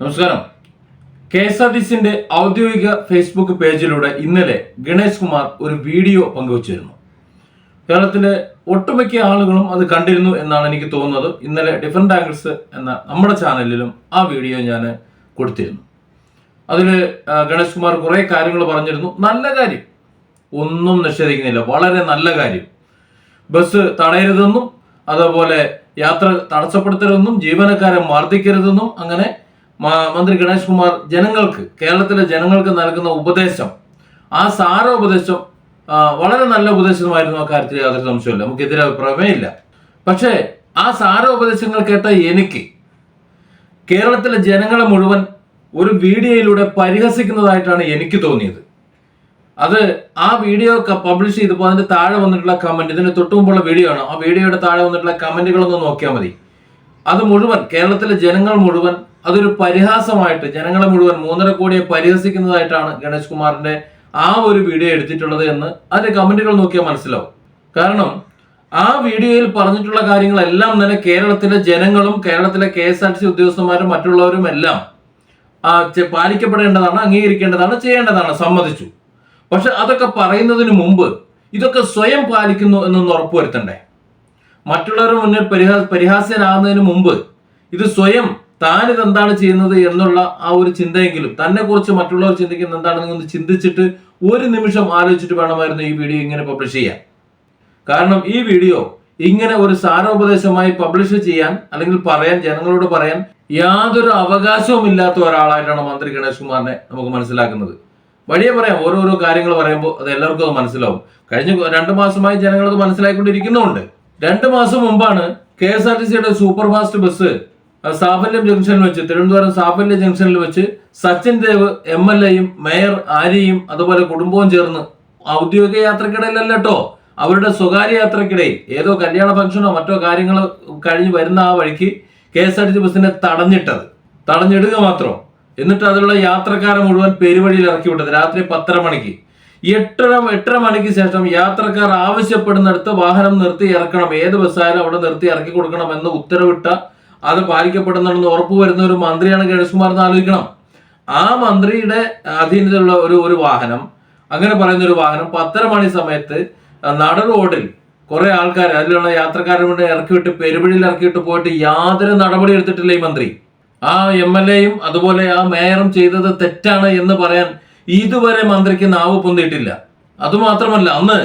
നമസ്കാരം. K S R T സിന്റെ ഔദ്യോഗിക ഫേസ്ബുക്ക് പേജിലൂടെ ഇന്നലെ ഗണേഷ് കുമാർ ഒരു വീഡിയോ പങ്കുവച്ചിരുന്നു. കേരളത്തിലെ ഒട്ടുമിക്ക ആളുകളും അത് കണ്ടിരുന്നു എന്നാണ് എനിക്ക് തോന്നുന്നത്. ഇന്നലെ ഡിഫറെന്റ് ആംഗിൾസ് എന്ന നമ്മുടെ ചാനലിലും ആ വീഡിയോ ഞാൻ കൊടുത്തിരുന്നു. അതിൽ ഗണേഷ് കുമാർ കുറെ കാര്യങ്ങൾ പറഞ്ഞിരുന്നു. നല്ല കാര്യം. ഒന്നും നിഷേധിക്കുന്നില്ല. വളരെ നല്ല കാര്യം. ബസ് തടയരുതെന്നും അതുപോലെ യാത്ര തടസ്സപ്പെടുത്തരുതെന്നും ജീവനക്കാരെ മർദ്ദിക്കരുതെന്നും അങ്ങനെ മന്ത്രി ഗണേഷ് കുമാർ ജനങ്ങൾക്ക് കേരളത്തിലെ ജനങ്ങൾക്ക് നൽകുന്ന ഉപദേശം. ആ സാര ഉപദേശം വളരെ നല്ല ഉപദേശമായിരുന്നു ആ കാര്യത്തിൽ യാതൊരു സംശയമില്ല നമുക്കെതിരെ അഭിപ്രായമേയില്ല പക്ഷേ ആ സാര ഉപദേശങ്ങൾ കേട്ട എനിക്ക് കേരളത്തിലെ ജനങ്ങളെ മുഴുവൻ ഒരു വീഡിയോയിലൂടെ പരിഹസിക്കുന്നതായിട്ടാണ് എനിക്ക് തോന്നിയത്. അത് ആ വീഡിയോ പബ്ലിഷ് ചെയ്തപ്പോൾ അതിന്റെ താഴെ വന്നിട്ടുള്ള കമന്റ് ഇതിന് തൊട്ടു മുമ്പുള്ള വീഡിയോ ആണ്. ആ വീഡിയോയുടെ താഴെ വന്നിട്ടുള്ള കമന്റുകളൊന്ന് നോക്കിയാൽ മതി. അത് മുഴുവൻ കേരളത്തിലെ ജനങ്ങൾ മുഴുവൻ അതൊരു പരിഹാസമായിട്ട് ജനങ്ങളെ മുഴുവൻ മൂന്നര കോടിയെ പരിഹസിക്കുന്നതായിട്ടാണ് ഗണേഷ് കുമാറിന്റെ ആ ഒരു വീഡിയോ എടുത്തിട്ടുള്ളത് എന്ന് അതിന്റെ കമന്റുകൾ നോക്കിയാൽ മനസ്സിലാവും. കാരണം ആ വീഡിയോയിൽ പറഞ്ഞിട്ടുള്ള കാര്യങ്ങളെല്ലാം തന്നെ കേരളത്തിലെ ജനങ്ങളും കേരളത്തിലെ K S R T C ഉദ്യോഗസ്ഥന്മാരും മറ്റുള്ളവരും എല്ലാം പാലിക്കപ്പെടേണ്ടതാണ് അംഗീകരിക്കേണ്ടതാണ് ചെയ്യേണ്ടതാണ് സമ്മതിച്ചു. പക്ഷെ അതൊക്കെ പറയുന്നതിന് മുമ്പ് ഇതൊക്കെ സ്വയം പാലിക്കുന്നു എന്നൊന്ന് ഉറപ്പുവരുത്തണ്ടേ? മറ്റുള്ളവരുടെ മുന്നിൽ പരിഹാ പരിഹാസ്യനാകുന്നതിന് മുമ്പ് ഇത് സ്വയം താൻ ഇതെന്താണ് ചെയ്യുന്നത് എന്നുള്ള ആ ഒരു ചിന്തയെങ്കിലും തന്നെ കുറിച്ച് മറ്റുള്ളവർ ചിന്തിക്കുന്ന എന്താണെന്ന് ഒന്ന് ചിന്തിച്ചിട്ട് ഒരു നിമിഷം ആലോചിച്ചിട്ട് വേണമായിരുന്നു ഈ വീഡിയോ ഇങ്ങനെ പബ്ലിഷ് ചെയ്യാൻ. കാരണം ഈ വീഡിയോ ഇങ്ങനെ ഒരു സാരോപദേശമായി പബ്ലിഷ് ചെയ്യാൻ അല്ലെങ്കിൽ പറയാൻ ജനങ്ങളോട് പറയാൻ യാതൊരു അവകാശവും ഇല്ലാത്ത ഒരാളായിട്ടാണ് മന്ത്രി ഗണേഷ് കുമാറിനെ നമുക്ക് മനസ്സിലാക്കുന്നത്. വഴിയെ പറയാം ഓരോരോ കാര്യങ്ങൾ പറയുമ്പോൾ അത് എല്ലാവർക്കും അത് മനസ്സിലാവും. കഴിഞ്ഞ രണ്ട് മാസമായി ജനങ്ങൾ അത് മനസ്സിലാക്കിക്കൊണ്ടിരിക്കുന്നുണ്ട് രണ്ടു മാസം മുമ്പാണ് കെ എസ് ആർ ടി സിയുടെ സൂപ്പർ ഫാസ്റ്റ് ബസ് സാഫല്യം ജംഗ്ഷനിൽ വെച്ച് തിരുവനന്തപുരം സാഫല്യ ജംഗ്ഷനിൽ വെച്ച് സച്ചിൻ ദേവ് എം എൽ എയും മേയർ ആര്യയും അതുപോലെ കുടുംബവും ചേർന്ന് ഔദ്യോഗിക യാത്രക്കിടയിലല്ല കേട്ടോ അവരുടെ സ്വകാര്യ യാത്രക്കിടയിൽ ഏതോ കല്യാണ ഫംഗ്ഷനോ മറ്റോ കാര്യങ്ങൾ കഴിഞ്ഞ് വരുന്ന ആ വഴിക്ക് K S R T C ബസ്സിനെ തടഞ്ഞിട്ടത്. തടഞ്ഞിടുക മാത്രം. എന്നിട്ട് അതിലുള്ള യാത്രക്കാരെ മുഴുവൻ പെരുവഴിയിൽ ഇറക്കി വിട്ടത് രാത്രി പത്തര മണിക്ക്. എട്ടര എട്ടര മണിക്ക് ശേഷം യാത്രക്കാർ ആവശ്യപ്പെടുന്നിടത്ത് വാഹനം നിർത്തി ഇറക്കണം. ഏത് ബസ്സായാലും അവിടെ നിർത്തി ഇറക്കി കൊടുക്കണം എന്ന് ഉത്തരവിട്ട അത് പാലിക്കപ്പെടുന്നുണ്ടെന്ന് ഉറപ്പുവരുന്ന ഒരു മന്ത്രിയാണ് ഗണേഷ് കുമാർ എന്ന് ആലോചിക്കണം. ആ മന്ത്രിയുടെ അധീനതയുള്ള ഒരു ഒരു വാഹനം അങ്ങനെ പറയുന്ന ഒരു വാഹനം പത്തര മണി സമയത്ത് നട റോഡിൽ കുറെ ആൾക്കാർ അതിലുള്ള യാത്രക്കാരെ കൊണ്ട് ഇറക്കിവിട്ട് പെരുവഴിയിൽ ഇറക്കിയിട്ട് പോയിട്ട് യാതൊരു നടപടി എടുത്തിട്ടില്ല ഈ മന്ത്രി. ആ എം എൽ എയും അതുപോലെ ആ മേയറും ചെയ്തത് തെറ്റാണ് എന്ന് പറയാൻ ഇതുവരെ മന്ത്രിക്ക് നാവ് പൊന്തിയിട്ടില്ല. അതുമാത്രമല്ല അന്ന്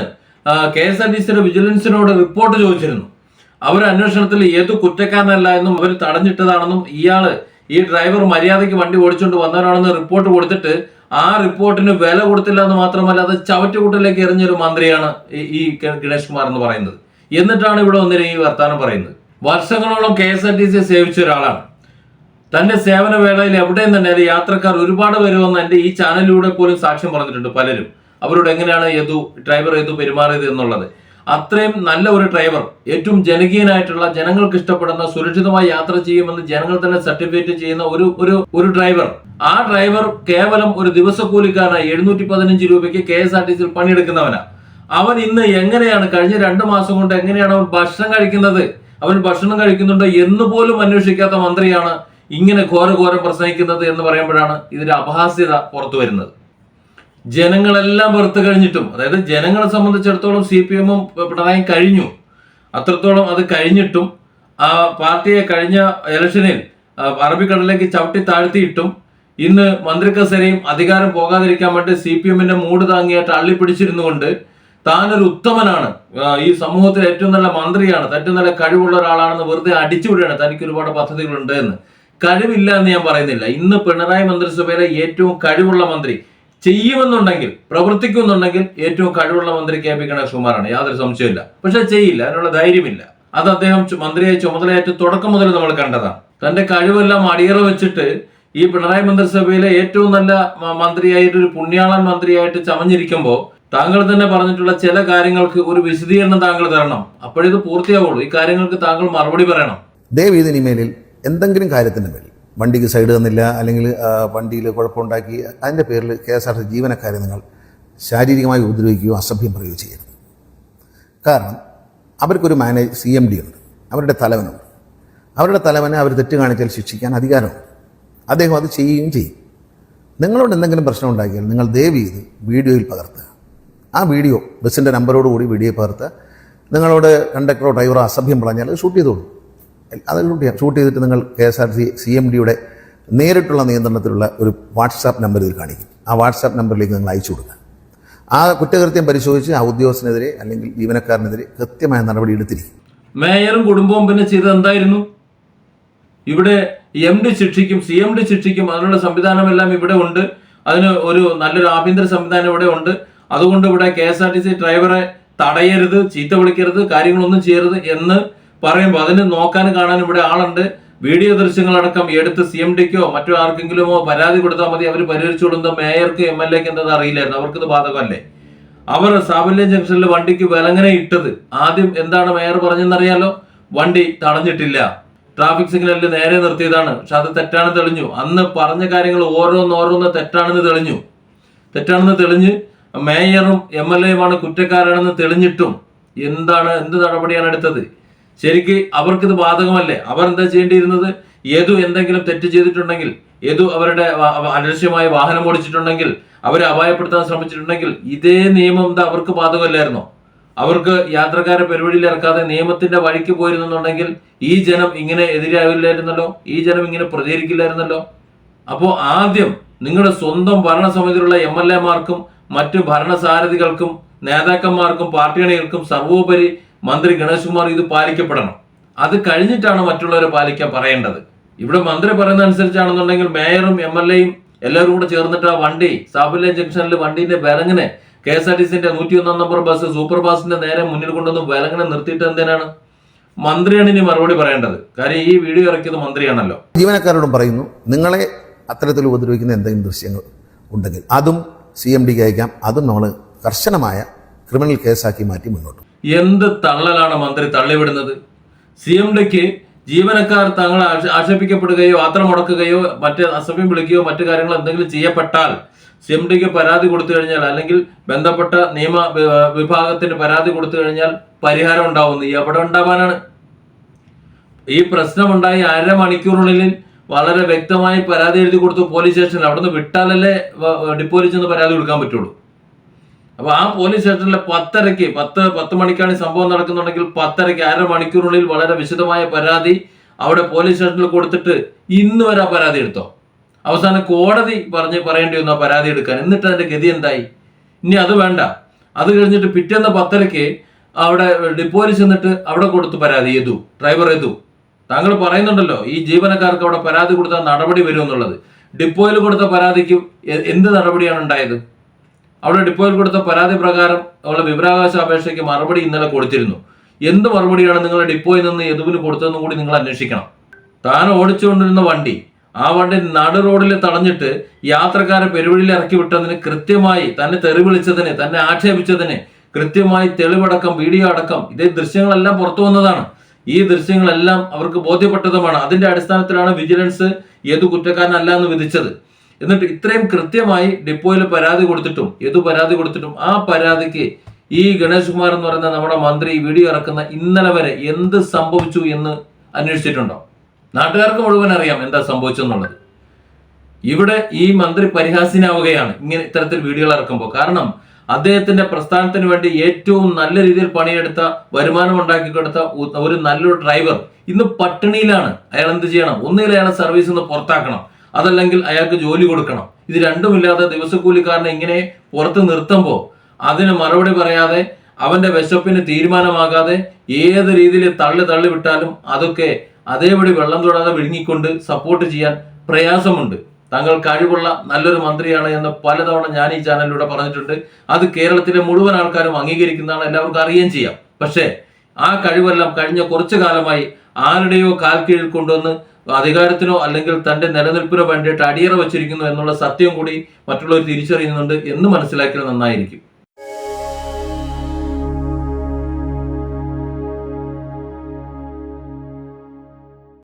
കെ എസ് ആർ ടി സിയുടെ വിജിലൻസിനോട് റിപ്പോർട്ട് ചോദിച്ചിരുന്നു. അവർ അന്വേഷണത്തിൽ ഏത് കുറ്റക്കാരനല്ല എന്നും അവർ തടഞ്ഞിട്ടതാണെന്നും ഇയാൾ ഈ ഡ്രൈവർ മര്യാദയ്ക്ക് വണ്ടി ഓടിച്ചുകൊണ്ട് വന്നവരാണെന്ന് റിപ്പോർട്ട് കൊടുത്തിട്ട് ആ റിപ്പോർട്ടിന് വില കൊടുത്തില്ല എന്ന് മാത്രമല്ല അത് ചവറ്റുകൂട്ടിലേക്ക് എറിഞ്ഞൊരു മന്ത്രിയാണ് ഈ- ഗണേഷ് കുമാർ എന്ന് പറയുന്നത്. എന്നിട്ടാണ് ഇവിടെ വന്നിട്ട് ഈ വർത്താനം പറയുന്നത്. വർഷങ്ങളോളം K S R T C സേവിച്ച ഒരാളാണ്. തന്റെ സേവന വേളയിൽ എവിടെയും തന്നെ യാത്രക്കാർ ഒരുപാട് വരുമെന്ന് എന്റെ ഈ ചാനലിലൂടെ പോലും സാക്ഷ്യം പറഞ്ഞിട്ടുണ്ട് പലരും. അവരോട് എങ്ങനെയാണ് യദു ഡ്രൈവർ യദു പെരുമാറിയത് എന്നുള്ളത്. അത്രയും നല്ല ഒരു ഡ്രൈവർ ഏറ്റവും ജനകീയനായിട്ടുള്ള ജനങ്ങൾക്ക് ഇഷ്ടപ്പെടുന്ന സുരക്ഷിതമായി യാത്ര ചെയ്യുമെന്ന് ജനങ്ങൾ തന്നെ സർട്ടിഫിക്കറ്റ് ചെയ്യുന്ന ഒരു ഒരു ഒരു ഡ്രൈവർ. ആ ഡ്രൈവർ കേവലം ഒരു ദിവസക്കൂലിക്കാരനായി എഴുന്നൂറ്റി പതിനഞ്ച് രൂപയ്ക്ക് കെ എസ് ആർ ടി സിയിൽ പണിയെടുക്കുന്നവനാണ് അവൻ ഇന്ന് എങ്ങനെയാണ് കഴിഞ്ഞ രണ്ട് മാസം കൊണ്ട് എങ്ങനെയാണ് അവൻ ഭക്ഷണം കഴിക്കുന്നത്? അവൻ ഭക്ഷണം കഴിക്കുന്നുണ്ടോ എന്ന് പോലും അന്വേഷിക്കാത്ത മന്ത്രിയാണ് ഇങ്ങനെ ഘോരഘോരം പ്രസംഗിക്കുന്നത് എന്ന് പറയുമ്പോഴാണ് ഇതിന്റെ അപഹാസ്യത പുറത്തു വരുന്നത് ജനങ്ങളെല്ലാം വെറുത്ത് കഴിഞ്ഞിട്ടും അതായത് ജനങ്ങളെ സംബന്ധിച്ചിടത്തോളം സി പി എമ്മും പിണറായി കഴിഞ്ഞു. അത്രത്തോളം അത് കഴിഞ്ഞിട്ടും ആ പാർട്ടിയെ കഴിഞ്ഞ ഇലക്ഷനിൽ അറബിക്കടലിലേക്ക് ചവിട്ടി താഴ്ത്തിയിട്ടും ഇന്ന് മന്ത്രി കസേരയും അധികാരം പോകാതിരിക്കാൻ വേണ്ടി സി പി എമ്മിന്റെ മൂട് താങ്ങിയായിട്ട് അള്ളിപ്പിടിച്ചിരുന്നുകൊണ്ട് താനൊരു ഉത്തമനാണ്. ഈ സമൂഹത്തിൽ ഏറ്റവും നല്ല മന്ത്രിയാണ് ഏറ്റവും നല്ല കഴിവുള്ള ഒരാളാണെന്ന് വെറുതെ അടിച്ചുവിടുകയാണ് തനിക്ക് ഒരുപാട് പദ്ധതികളുണ്ട് എന്ന്. കഴിവില്ല എന്ന് ഞാൻ പറയുന്നില്ല. ഇന്ന് പിണറായി മന്ത്രിസഭയിലെ ഏറ്റവും കഴിവുള്ള മന്ത്രി ചെയ്യുമെന്നുണ്ടെങ്കിൽ പ്രവർത്തിക്കുന്നുണ്ടെങ്കിൽ ഏറ്റവും കഴിവുള്ള മന്ത്രി കെ പി ഗണേഷ് കുമാറാണ്. യാതൊരു സംശയമില്ല പക്ഷെ ചെയ്യില്ല അതിനുള്ള ധൈര്യമില്ല. അത് അദ്ദേഹം മന്ത്രിയെ ചുമതലയേറ്റ് തുടക്കം മുതൽ നമ്മൾ കണ്ടതാണ്. തന്റെ കഴിവെല്ലാം അടിയറ വെച്ചിട്ട് ഈ പിണറായി മന്ത്രിസഭയിലെ ഏറ്റവും നല്ല മന്ത്രിയായിട്ട് ഒരു പുണ്യാളൻ മന്ത്രിയായിട്ട് ചമഞ്ഞിരിക്കുമ്പോൾ താങ്കൾ തന്നെ പറഞ്ഞിട്ടുള്ള ചില കാര്യങ്ങൾക്ക് ഒരു വിശദീകരണം താങ്കൾ തരണം. അപ്പോഴിത് പൂർത്തിയാവുള്ളൂ. ഈ കാര്യങ്ങൾക്ക് താങ്കൾ മറുപടി പറയണം. ദയവ് എന്തെങ്കിലും കാര്യത്തിന്റെ മേൽ വണ്ടിക്ക് സൈഡ് തന്നില്ല അല്ലെങ്കിൽ വണ്ടിയിൽ കുഴപ്പമുണ്ടാക്കി അതിന്റെ പേരിൽ കെ എസ് ആർ ടി ജീവനക്കാരെ നിങ്ങൾ ശാരീരികമായി ഉപദ്രവിക്കുകയോ അസഭ്യം പറയുകയോ ചെയ്യരുത്. കാരണം അവർക്കൊരു മാനേജ് സി എം ഡി ഉണ്ട്. അവരുടെ തലവനുണ്ട്. അവരുടെ തലവനെ അവർ തെറ്റ് കാണിച്ചാൽ ശിക്ഷിക്കാൻ അധികാരമുണ്ട്. അദ്ദേഹം അത് ചെയ്യുകയും ചെയ്യും. നിങ്ങളോട് എന്തെങ്കിലും പ്രശ്നം ഉണ്ടാക്കിയാൽ നിങ്ങൾ ദയവ് ചെയ്ത് വീഡിയോയിൽ പകർത്തുക. ആ വീഡിയോ ബസ്സിന്റെ നമ്പറോടുകൂടി വീഡിയോ പകർത്തുക. നിങ്ങളോട് കണ്ടക്ടറോ ഡ്രൈവറോ അസഭ്യം പറഞ്ഞാൽ അത് ഷൂട്ട് ചെയ്തോളൂ. അത് ഷൂട്ട് ഷൂട്ട് ചെയ്തിട്ട് നിങ്ങൾ K S R C C M ഡിയുടെ നേരിട്ടുള്ള നിയന്ത്രണത്തിലുള്ള ഒരു വാട്സാപ്പ് നമ്പർ ഇതിൽ കാണിക്കും. ആ വാട്സാപ്പ് നമ്പറിലേക്ക് നിങ്ങൾ അയച്ചു കൊടുക്കുക. ആ കുറ്റകൃത്യം പരിശോധിച്ച് ആ ഉദ്യോഗസ്ഥനെതിരെ അല്ലെങ്കിൽ ജീവനക്കാരനെതിരെ കൃത്യമായ നടപടി എടുത്തിരിക്കും. മേയറും കുടുംബവും പിന്നെ ചെയ്തത് എന്തായിരുന്നു? ഇവിടെ എം ഡി ശിക്ഷിക്കും സി എം ഡി ശിക്ഷിക്കും അതിനുള്ള സംവിധാനമെല്ലാം ഇവിടെ ഉണ്ട്. അതിന് ഒരു നല്ലൊരു ആഭ്യന്തര സംവിധാനം ഇവിടെ ഉണ്ട്. അതുകൊണ്ട് ഇവിടെ K S R T C ഡ്രൈവറെ തടയരുത് ചീത്ത വിളിക്കരുത് കാര്യങ്ങളൊന്നും ചെയ്യരുത് എന്ന് പറയുമ്പോൾ അതിന് നോക്കാനും കാണാനും ഇവിടെ ആളുണ്ട്. വീഡിയോ ദൃശ്യങ്ങളടക്കം എടുത്ത് സി എം ഡിക്കോ മറ്റോ ആർക്കെങ്കിലുമോ പരാതി കൊടുത്താൽ മതി. അവർ പരിഹരിച്ചുകൊടുത്ത മേയർക്ക് എം എൽ എക്ക് എന്തത് അറിയില്ലായിരുന്നു. അവർക്കിത് ബാധകമല്ലേ? അവർ സാബല്യം ജംഗ്ഷനിൽ വണ്ടിക്ക് വിലങ്ങനെ ഇട്ടത്. ആദ്യം എന്താണ് മേയർ പറഞ്ഞെന്നറിയാലോ? വണ്ടി തടഞ്ഞിട്ടില്ല. ട്രാഫിക് സിഗ്നലിൽ നേരെ നിർത്തിയതാണ്. പക്ഷെ അത് തെറ്റാണ് തെളിഞ്ഞു. അന്ന് പറഞ്ഞ കാര്യങ്ങൾ ഓരോന്നോരോന്ന് തെറ്റാണെന്ന് തെളിഞ്ഞു. തെറ്റാണെന്ന് തെളിഞ്ഞ് മേയറും എം എൽ എയുമാണ് കുറ്റക്കാരാണെന്ന് തെളിഞ്ഞിട്ടും. എന്താണ് എന്ത് നടപടിയാണ് എടുത്തത്? ശരിക്ക് അവർക്കിത് ബാധകമല്ലേ? അവർ എന്താ ചെയ്യേണ്ടിയിരുന്നത്? ഏതു എന്തെങ്കിലും തെറ്റ് ചെയ്തിട്ടുണ്ടെങ്കിൽ ഏതു അവരുടെ അലക്ഷ്യമായി വാഹനം ഓടിച്ചിട്ടുണ്ടെങ്കിൽ അവരെ അപായപ്പെടുത്താൻ ശ്രമിച്ചിട്ടുണ്ടെങ്കിൽ ഇതേ നിയമം എന്താ അവർക്ക് ബാധകമല്ലായിരുന്നോ? അവർക്ക് യാത്രക്കാരെ പെരുവഴിയിൽ ഇറക്കാതെ നിയമത്തിന്റെ വഴിക്ക് പോയിരുന്നുണ്ടെങ്കിൽ ഈ ജനം ഇങ്ങനെ എതിരാവില്ലായിരുന്നല്ലോ? ഈ ജനം ഇങ്ങനെ പ്രതികരിക്കില്ലായിരുന്നല്ലോ? അപ്പോൾ ആദ്യം നിങ്ങളുടെ സ്വന്തം ഭരണസമിതിയിലുള്ള എം എൽ എമാർക്കും മറ്റ് ഭരണസാരഥികൾക്കും നേതാക്കന്മാർക്കും പാർട്ടി അണികൾക്കും സർവോപരി മന്ത്രി ഗണേഷ് കുമാർ ഇത് പാലിക്കപ്പെടണം. അത് കഴിഞ്ഞിട്ടാണ് മറ്റുള്ളവരെ പാലിക്കാൻ പറയേണ്ടത്. ഇവിടെ മന്ത്രി പറയുന്ന അനുസരിച്ചാണെന്നുണ്ടെങ്കിൽ മേയറും എം എൽ എയും എല്ലാവരും കൂടെ ചേർന്നിട്ട് ആ വണ്ടി സാബല്യ ജംഗ്ഷനിൽ വണ്ടിന്റെ വിലങ്ങിനെ കെ എസ് ആർ ടി സിന്റെ നൂറ്റി ഒന്നാം നമ്പർ ബസ് സൂപ്പർ ബാസിന്റെ നേരെ മുന്നിൽ കൊണ്ടുവന്ന് വിലങ്ങിനെ നിർത്തിയിട്ട് എന്തിനാണ്? മന്ത്രിയാണ് ഇനി മറുപടി പറയേണ്ടത്. കാര്യം ഈ വീഡിയോ ഇറക്കിയത് മന്ത്രിയാണല്ലോ. ജീവനക്കാരോടും പറയുന്നു നിങ്ങളെ അത്തരത്തിൽ ഉപദ്രവിക്കുന്ന എന്തെങ്കിലും ദൃശ്യങ്ങൾ ഉണ്ടെങ്കിൽ അതും സി എം ഡിക്ക് അയക്കാം. അതും നമ്മൾ കർശനമായ ക്രിമിനൽ കേസാക്കി മാറ്റി മുന്നോട്ട്. എന്ത് തള്ളലാണ് മന്ത്രി തള്ളിവിടുന്നത്? സി എം ഡിക്ക് ജീവനക്കാർ തങ്ങൾ ആക്ഷ- ആക്ഷേപിക്കപ്പെടുകയോ യാത്ര മുടക്കുകയോ മറ്റ് അസഭ്യം വിളിക്കുകയോ മറ്റു കാര്യങ്ങൾ എന്തെങ്കിലും ചെയ്യപ്പെട്ടാൽ സി എം ഡിക്ക് പരാതി കൊടുത്തു കഴിഞ്ഞാൽ അല്ലെങ്കിൽ ബന്ധപ്പെട്ട നിയമ വിഭാഗത്തിന് പരാതി കൊടുത്തു കഴിഞ്ഞാൽ പരിഹാരം ഉണ്ടാവുന്നു എവിടെ ഉണ്ടാവാനാണ്. ഈ പ്രശ്നമുണ്ടായി അര മണിക്കൂറിനുള്ളിൽ വളരെ വ്യക്തമായി പരാതി എഴുതി കൊടുത്തു പോലീസ് സ്റ്റേഷനിൽ. അവിടുന്ന് വിട്ടാലല്ലേ ഡിപ്പോയിൽ ചെന്ന് പരാതി കൊടുക്കാൻ പറ്റുള്ളൂ. അപ്പൊ ആ പോലീസ് സ്റ്റേഷനിലെ പത്തരയ്ക്ക് പത്ത് പത്ത് മണിക്കാണ് സംഭവം നടക്കുന്നുണ്ടെങ്കിൽ പത്തരയ്ക്ക് അര മണിക്കൂറിനുള്ളിൽ വളരെ വിശദമായ പരാതി അവിടെ പോലീസ് സ്റ്റേഷനിൽ കൊടുത്തിട്ട് ഇന്ന് വരെ ആ പരാതി എടുത്തോ? അവസാനം കോടതി പറഞ്ഞ് പറയേണ്ടി വന്നു ആ പരാതി എടുക്കാൻ. എന്നിട്ട് അതിന്റെ ഗതി എന്തായി? ഇനി അത് വേണ്ട. അത് കഴിഞ്ഞിട്ട് പിറ്റേന്ന് പത്തരയ്ക്ക് അവിടെ ഡിപ്പോയിൽ ചെന്നിട്ട് അവിടെ കൊടുത്തു പരാതി എതു ഡ്രൈവർ എതു താങ്കൾ പറയുന്നുണ്ടല്ലോ ഈ ജീവനക്കാർക്ക് അവിടെ പരാതി കൊടുത്താൽ നടപടി വരുമെന്നുള്ളത്. ഡിപ്പോയിൽ കൊടുത്ത പരാതിക്ക് എന്ത് നടപടിയാണ് ഉണ്ടായത്? അവിടെ ഡിപ്പോയിൽ കൊടുത്ത പരാതി പ്രകാരം അവളുടെ വിവരാവകാശ അപേക്ഷയ്ക്ക് മറുപടി ഇന്നലെ കൊടുത്തിരുന്നു. എന്ത് മറുപടിയാണ് നിങ്ങൾ ഡിപ്പോയിൽ നിന്ന് യദുവിന് കൊടുത്തതെന്ന് കൂടി നിങ്ങൾ അന്വേഷിക്കണം. താൻ ഓടിച്ചുകൊണ്ടിരുന്ന വണ്ടി ആ വണ്ടി നടു റോഡിൽ തടഞ്ഞിട്ട് യാത്രക്കാരെ പെരുവഴിയിൽ ഇറക്കി വിട്ടതിന് കൃത്യമായി തന്നെ തെറിവിളിച്ചതിന് തന്നെ ആക്ഷേപിച്ചതിന് കൃത്യമായി തെളിവടക്കം വീഡിയോ അടക്കം ഇതേ ദൃശ്യങ്ങളെല്ലാം പുറത്തു വന്നതാണ്. ഈ ദൃശ്യങ്ങളെല്ലാം അവർക്ക് ബോധ്യപ്പെട്ടതുമാണ്. അതിന്റെ അടിസ്ഥാനത്തിലാണ് വിജിലൻസ് ഏതു കുറ്റക്കാരനല്ല എന്ന് വിധിച്ചത്. എന്നിട്ട് ഇത്രയും കൃത്യമായി ഡിപ്പോയിൽ പരാതി കൊടുത്തിട്ടും ഏതു പരാതി കൊടുത്തിട്ടും ആ പരാതിക്ക് ഈ ഗണേഷ് കുമാർ എന്ന് പറയുന്ന നമ്മുടെ മന്ത്രി വീഡിയോ ഇറക്കുന്ന ഇന്നലെ വരെ എന്ത് സംഭവിച്ചു എന്ന് അന്വേഷിച്ചിട്ടുണ്ടോ? നാട്ടുകാർക്ക് മുഴുവൻ അറിയാം എന്താ സംഭവിച്ചെന്നുള്ളത്. ഇവിടെ ഈ മന്ത്രി പരിഹാസ്യനാവുകയാണ് ഇങ്ങനെ ഇത്തരത്തിൽ വീഡിയോകൾ ഇറക്കുമ്പോൾ. കാരണം അദ്ദേഹത്തിന്റെ പ്രസ്ഥാനത്തിന് വേണ്ടി ഏറ്റവും നല്ല രീതിയിൽ പണിയെടുത്ത വരുമാനം ഉണ്ടാക്കി കൊടുത്ത ഒരു നല്ലൊരു ഡ്രൈവർ ഇന്ന് പട്ടിണിയിലാണ്. അയാൾ എന്ത് ചെയ്യണം? ഒന്നുകിൽ അയാളെ സർവീസിൽ നിന്ന് പുറത്താക്കണം. അതല്ലെങ്കിൽ അയാൾക്ക് ജോലി കൊടുക്കണം. ഇത് രണ്ടുമില്ലാതെ ദിവസക്കൂലിക്കാരനെ ഇങ്ങനെ പുറത്ത് നിർത്തുമ്പോൾ അതിന് മറുപടി പറയാതെ അവന്റെ വിശപ്പിന് തീരുമാനമാകാതെ ഏത് രീതിയിൽ തള്ളി തള്ളി വിട്ടാലും അതൊക്കെ അതേപടി വെള്ളം തൊടാതെ വിഴുങ്ങിക്കൊണ്ട് സപ്പോർട്ട് ചെയ്യാൻ പ്രയാസമുണ്ട്. താങ്കൾ കഴിവുള്ള നല്ലൊരു മന്ത്രിയാണ് എന്ന് പലതവണ ഞാൻ ഈ ചാനലിലൂടെ പറഞ്ഞിട്ടുണ്ട്. അത് കേരളത്തിലെ മുഴുവൻ ആൾക്കാരും അംഗീകരിക്കുന്നതാണ് എല്ലാവർക്കും അറിയുകയും ചെയ്യാം. പക്ഷേ ആ കഴിവെല്ലാം കഴിഞ്ഞ കുറച്ചു കാലമായി ആരുടെയോ കാൽ കീഴിൽ കൊണ്ടുവന്ന് അധികാരത്തിനോ അല്ലെങ്കിൽ തന്റെ നിലനിൽപ്പിനോ വേണ്ടിയിട്ട് അടിയറ വച്ചിരിക്കുന്നു എന്നുള്ള സത്യം കൂടി മറ്റുള്ളവർ തിരിച്ചറിയുന്നുണ്ട് എന്ന് മനസ്സിലാക്കിയാൽ നന്നായിരിക്കും.